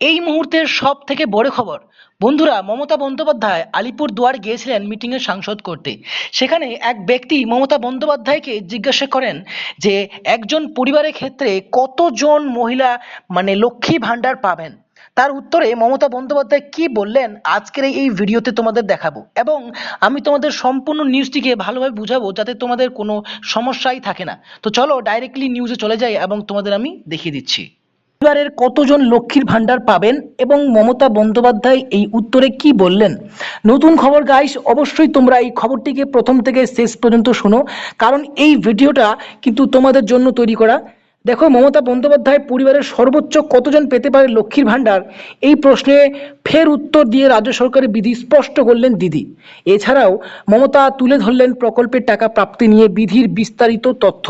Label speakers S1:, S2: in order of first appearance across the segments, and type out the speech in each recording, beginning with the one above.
S1: এই মুহূর্তের সব থেকে বড় খবর, বন্ধুরা, মমতা বন্দ্যোপাধ্যায় আলিপুর দুয়ার গিয়েছিলেন মিটিংয়ে সাংসদ করতে। সেখানে এক ব্যক্তি মমতা বন্দ্যোপাধ্যায়কে জিজ্ঞাসা করেন যে, একজন পরিবারের ক্ষেত্রে কতজন মহিলা মানে লক্ষ্মী ভাণ্ডার পাবেন? তার উত্তরে মমতা বন্দ্যোপাধ্যায় কি বললেন, আজকের এই ভিডিওতে তোমাদের দেখাবো এবং আমি তোমাদের সম্পূর্ণ নিউজটিকে ভালোভাবে বুঝাবো যাতে তোমাদের কোনো সমস্যাই থাকে না। তো চলো ডাইরেক্টলি নিউজে চলে যাই এবং তোমাদের আমি দেখিয়ে দিচ্ছি। পরিবারের কতজন লক্ষ্মীর ভাণ্ডার পাবেন এবং মমতা বন্দ্যোপাধ্যায় এই উত্তরে কি বললেন? নতুন খবর গাইস অবশ্যই তোমরা এই খবরটিকে প্রথম থেকে শেষ পর্যন্ত শোনো, কারণ এই ভিডিওটা কিন্তু তোমাদের জন্য তৈরি করা। দেখো, মমতা বন্দ্যোপাধ্যায় পরিবারের সর্বোচ্চ কতজন পেতে পারে লক্ষ্মীর ভাণ্ডার? এই প্রশ্নে ফের উত্তর দিয়ে রাজ্য সরকারের বিধি স্পষ্ট করলেন দিদি। এছাড়াও মমতা তুলে ধরলেন প্রকল্পের টাকা প্রাপ্তি নিয়ে বিধির বিস্তারিত তথ্য।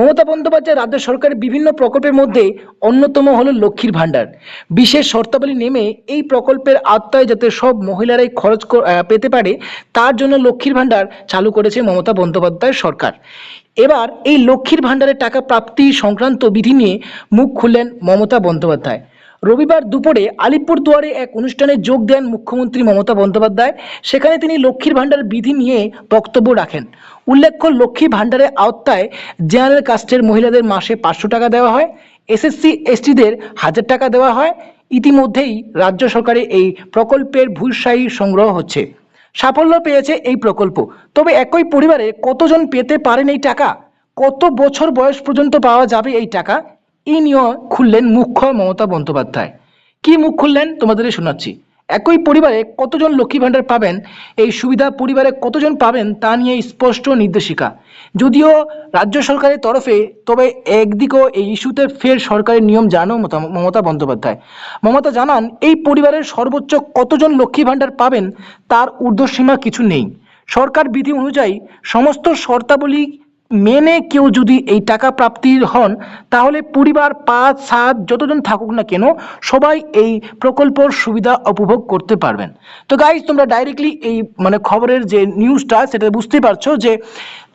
S1: মমতা বন্দ্যোপাধ্যায় রাজ্য সরকারের বিভিন্ন প্রকল্পের মধ্যে অন্যতম হল লক্ষ্মীর ভাণ্ডার। বিশেষ শর্তাবলী নেমে এই প্রকল্পের আওতায় যাতে সব মহিলারাই খরচ পেতে পারে, তার জন্য লক্ষ্মীর ভাণ্ডার চালু করেছে মমতা বন্দ্যোপাধ্যায় সরকার। এবার এই লক্ষ্মীর ভাণ্ডারের টাকা প্রাপ্তি সংক্রান্ত বিধি নিয়ে মুখ খুললেন মমতা বন্দ্যোপাধ্যায়। রবিবার দুপুরে আলিপুরদুয়ারে এক অনুষ্ঠানে যোগ দেন মুখ্যমন্ত্রী মমতা বন্দ্যোপাধ্যায়। সেখানে তিনি লক্ষ্মীর ভাণ্ডার বিধি নিয়ে বক্তব্য রাখেন। উল্লেখ্য লক্ষ্মী ভাণ্ডারের আওতায় জেনারেল কাস্টের মহিলাদের মাসে পাঁচশো টাকা দেওয়া হয়, এসএসসি এসটিদের হাজার টাকা দেওয়া হয়। ইতিমধ্যেই রাজ্য সরকারের এই প্রকল্পের ভূষায়ী সংগ্রহ হচ্ছে। সাফল্য পেয়েছে এই প্রকল্প। তবে একই পরিবারে কতজন পেতে পারেন এই টাকা? কত বছর বয়স পর্যন্ত পাওয়া যাবে এই টাকা? এই নিয়ে খুললেন মুখ্য মমতা বন্দ্যোপাধ্যায়। কি মুখ খুললেন? তোমাদের শোনাচ্ছি। একই পরিবারে কতজন লক্ষ্মী ভাণ্ডার পাবেন? এই সুবিধা পরিবারে কতজন পাবেন তা নিয়ে স্পষ্ট নির্দেশিকা। যদিও রাজ্য সরকারের তরফে, তবে একদিকেও এই ইস্যুতে ফের সরকারের নিয়ম জানো মমতা বন্দ্যোপাধ্যায়। মমতা জানান, এই পরিবারের সর্বোচ্চ কতজন লক্ষ্মী ভাণ্ডার পাবেন তার ঊর্ধ্বসীমা কিছু নেই। সরকার বিধি অনুযায়ী সমস্ত শর্তাবলী মেনে কেউ যদি এই টাকা প্রাপ্তির হন, তাহলে পরিবার পাঁচ সাত যতজন থাকুক না কেন, সবাই এই প্রকল্পর সুবিধা উপভোগ করতে পারবেন। তো গাইজ তোমরা ডাইরেক্টলি এই মানে খবরের যে নিউজটা সেটা বুঝতে পারছ যে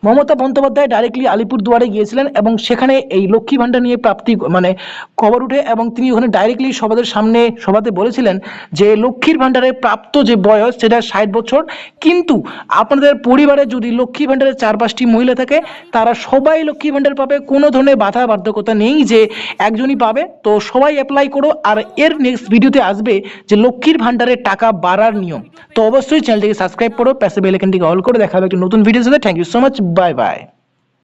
S1: মমতা বন্দ্যোপাধ্যায় ডাইরেক্টলি আলিপুরদুয়ারে গিয়েছিলেন এবং সেখানে এই লক্ষ্মী ভাণ্ডার নিয়ে প্রাপ্তি মানে খবর উঠে এবং তিনি ওখানে ডাইরেক্টলি সবাদের সামনে, সভাতে বলেছিলেন যে লক্ষ্মীর ভাণ্ডারে প্রাপ্ত যে বয়স, সেটা ষাট বছর। কিন্তু আপনাদের পরিবারে যদি লক্ষ্মী ভাণ্ডারের চার পাঁচটি মহিলা থাকে, তারা সবাই লক্ষ্মী ভাণ্ডার পাবে। কোনো ধরনের বাধা বাধ্যকতা নেই যে একজনই পাবে। তো সবাই অ্যাপ্লাই করো আর এর নেক্সট ভিডিওতে আসবে যে লক্ষ্মীর ভাণ্ডারের টাকা বাড়ার নিয়ম। তো অবশ্যই চ্যানেলটিকে সাবস্ক্রাইব করো প্যাসে বেল অল করে দেখা হবে একটা নতুন ভিডিওর সাথে। Thank you so much bye bye